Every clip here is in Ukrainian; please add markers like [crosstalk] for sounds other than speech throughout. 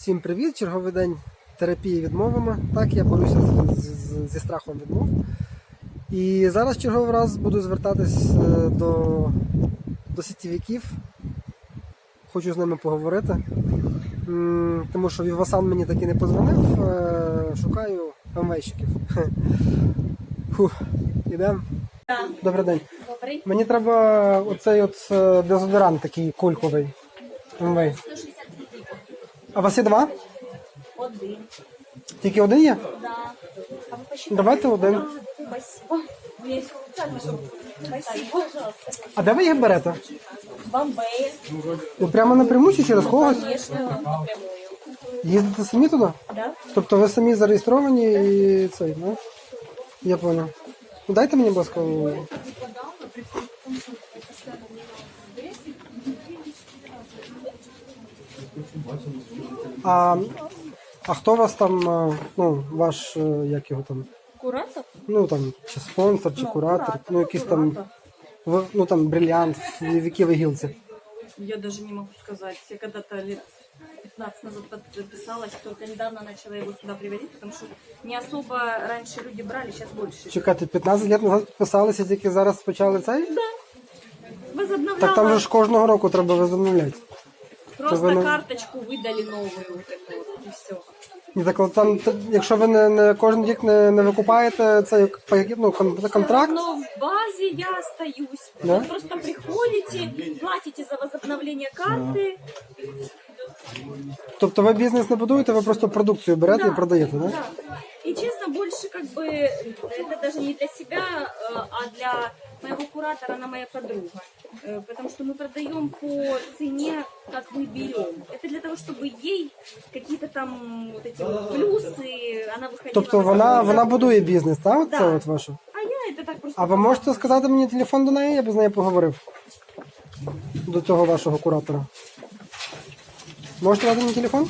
Всім привіт! Черговий день терапії відмовами. Так, я борюся з, з- з- зі страхом відмов. І зараз черговий раз буду звертатись е, до, до сітєвиків. Хочу з ними поговорити. Тому що Вівасан мені таки не позвонив. Е, Шукаю МВщиків. [laughs] Фух, ідемо. Добрий день. Добрий. Мені треба оцей от е, дезодорант такий кульковий. МВ. 163. А у вас є два? Один. Тільки один є? Да. А. Давайте один. А, Спасибо. Спасибо. Де ви їх берете? Бомбей. Ну прямо напряму чи через когось? Напрямую. Їздите самі туди? Да? Тобто ви самі зареєстровані і цей, ну? Я понял. Ну, Дайте мені, будь ласка. А, а хто вас там, е, ну, ваш, е, як його там, Куратор? ну там, чи спонсор, чи Ну, куратор, куратор, ну якийсь там, ви- ну там бриллиант, в якій ви гілці. Я даже не могу сказать. Я когда-то лет 15 назад записалась, только недавно начала его сюда приводить, потому что не особо раньше люди брали, сейчас больше. Чекайте, 15 років назад підписалися, тільки зараз почали цей? Возобновляла, Так там же ж кожного року треба возобновляти. просто ви не- карточку выдали новую, вот эту вот, и все. Ні, так от там, т- якщо ви не, не кожен рік не, не викупаєте цей пакет, ну, кон- контракт, Но в базе я остаюсь. Да? Вы просто приходите, платите за возобновление карты. тобто ви бізнес не будуєте, ви просто продукцію берете і продаєте, да? Да. И честно, больше как бы это даже не для себя, э, а для моего куратора, она моя подруга. Э, Потому что мы продаем по цене, как мы берем. Это для того, чтобы ей какие-то там вот эти вот плюсы, она выходила. Тобто на вона, какой-то вона доход. будує бізнес, так? Це Да. от ваше. А я это так просто... А ви можете сказати мені телефон до неї, я б з нею поговорив? До цього вашого куратора. Можете дати мені телефон?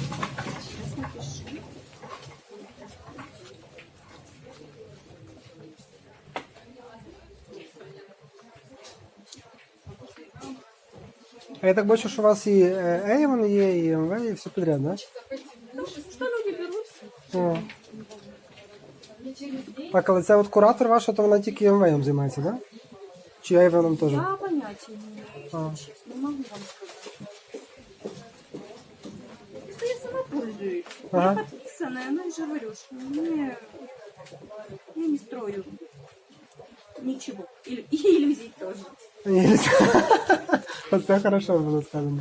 А я так бачу, що у вас і е, Avon є, і МВ, і все підряд, да? Что люди берут? Так, але це от куратор ваша, то вона тільки МВ займається, да? Чи Avon теж? Я понятия не А. Не могу вам. Просто я сама пользуюсь. Ага. Я подписанная, ну и говорю, что мне... Я не строю ничего. И, и иллюзий тоже. Є. [laughs] Оце хорошо було сказано.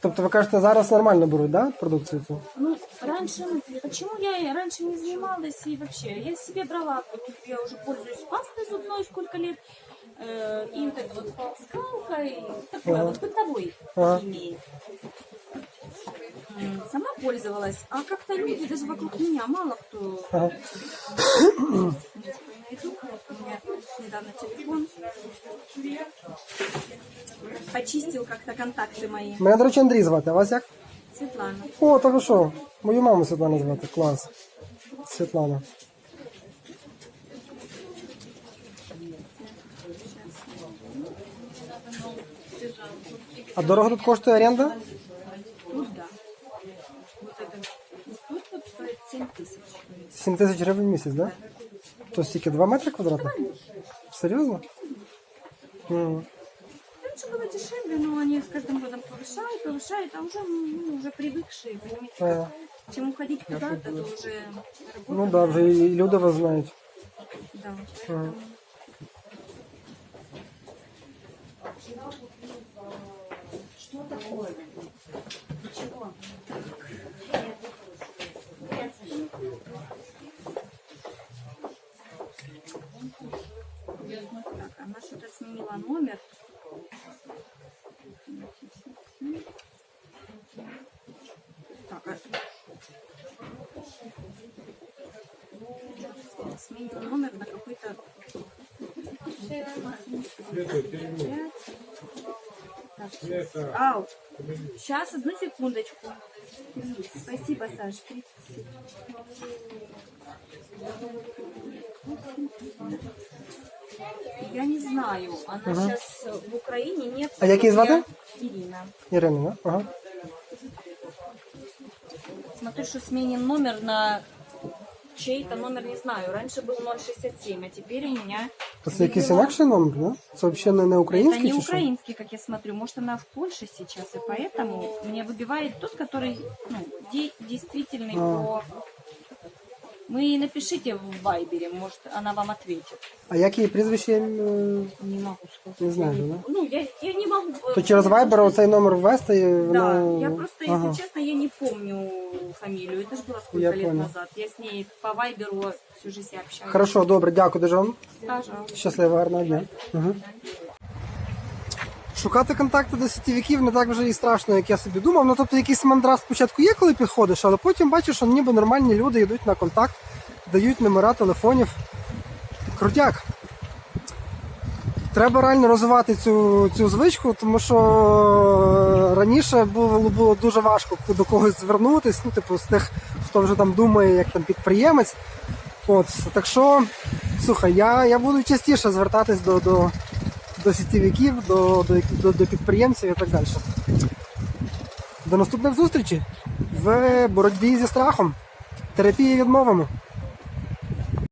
Тобто ви кажете, зараз нормально беруть, да, продукцію цю? Ну, раньше, почему я и раньше не занималась и вообще? Я себе брала, вот я уже пользуюсь пастой зубной сколько лет, э, и вот этой вот полоскалкой, такой Ага. вот бытовой Ага. химией. М, Сама пользовалась, а как-то люди даже вокруг меня, мало кто Ага. найду. У меня недавно телефон почистил как-то контакты мои. Мене, до речі, Андрій звати, а вас як? Светлана. О, так ви що? Мою маму Світлана звати. Клас. Світлана. А дорого тут коштує оренда? Тут да. Вот это. Тут вот стоит 7 тысяч. 7 тисяч гривень в місяць, да? То стільки 2 метри квадратних? Серйозно? М. Раньше было дешевле, но они с каждым годом повышают, повышают, а уже, ну, уже привыкшие, понимаете, Ага. чем уходить куда-то, то уже работа. Ну да, вже і люди вас знають. Да. Ага. Что такое? Она что-то сменила номер. Так, а... Сменила номер на какой-то... Ау, сейчас, одну секундочку. Спасибо, Саш. Я не знаю, она сейчас в Украине нет. А як її звати? Ирина. Ірина, да? Ага. смотрю, что сменен номер на чей-то номер, не знаю. Раньше был 067, а теперь у меня... Це якийсь введено- інакший номер, да? Це взагалі не, не Это український не чи що? украинский, как я смотрю. Может, она в Польше сейчас, и поэтому мне выбивает тот, который ну, де- действительный А. по... Вы напишите в Вайбере, может, она вам ответит. А як її прізвище? я, е, Не могу сказать. Не знаю, Я да? Ну, я, я не могу... э, То через Viber оцей номер ввести, і Да, воно... я просто, если Ага. честно, я не помню фамилию. Это же было сколько Я лет понял. назад. Я с ней по Вайберу всю жизнь общаюсь. Хорошо, добре, дякую дуже вам. Пожалуйста. Щасливо, гарного дня. Угу. Шукати контакти до сітівиків не так вже і страшно, як я собі думав. Ну тобто якийсь мандраж спочатку є, коли підходиш, але потім бачиш, що ніби нормальні люди йдуть на контакт, дають номера телефонів. Крутяк. Треба реально розвивати цю, цю звичку, тому що раніше було, було дуже важко до когось звернутися, ну, типу, з тих, хто вже там думає, як там підприємець. От, так що, слухай, я, я буду частіше звертатись до, до, до сітівиків, до, до, до, до підприємців і так далі. До наступних зустрічей в боротьбі зі страхом. Терапії відмовами.